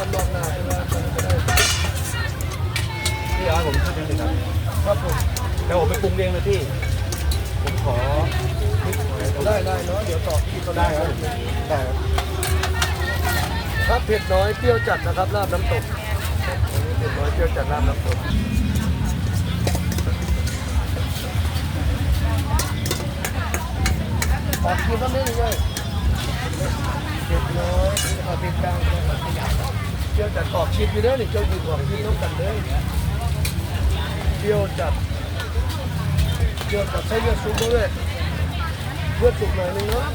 พี่เอาให้ผมทำเองเลยครับครับผมแต่ผมไปปรุงเองเลยพี่ ผมขอนิดหน่อยได้ได้เนาะเดี๋ยวต่อพี่ก็ได้ครับได้ครับครับเผ็ดน้อยเปรี้ยวจัดนะครับลาบน้ำตกเผ็ดน้อยเปรี้ยวจัดลาบน้ำตกขอคิวก็ไม่ได้เลยเผ็ดน้อยเผ็ดกลางเผ็ด จียวจัดขอบชิมอยู่เด้อนี่เจ้าอยู่ของพี่ต้องกันเด้อเจียวจัดเจียวจัดใช้เลือดซุปด้วยเลือดสุกหน่อยนึงเนาะ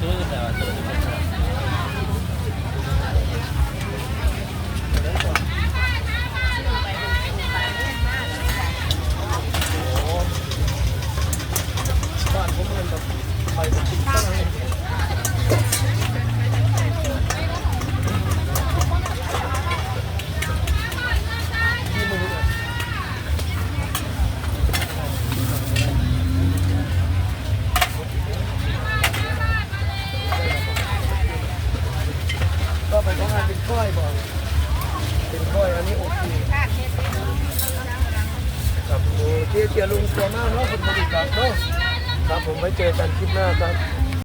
บ้านผมมันแบบไปแบบติดตั้งเลยที่มือเนี่ยก็ไปทำงานเป็นก้อยบอยเป็นก้อยอันนี้โอเคครับโอ้เจียเจียลุงตัวมากเนาะคุณบริการเนาะครับ ผมไว้เจอกันคลิปหน้าครับ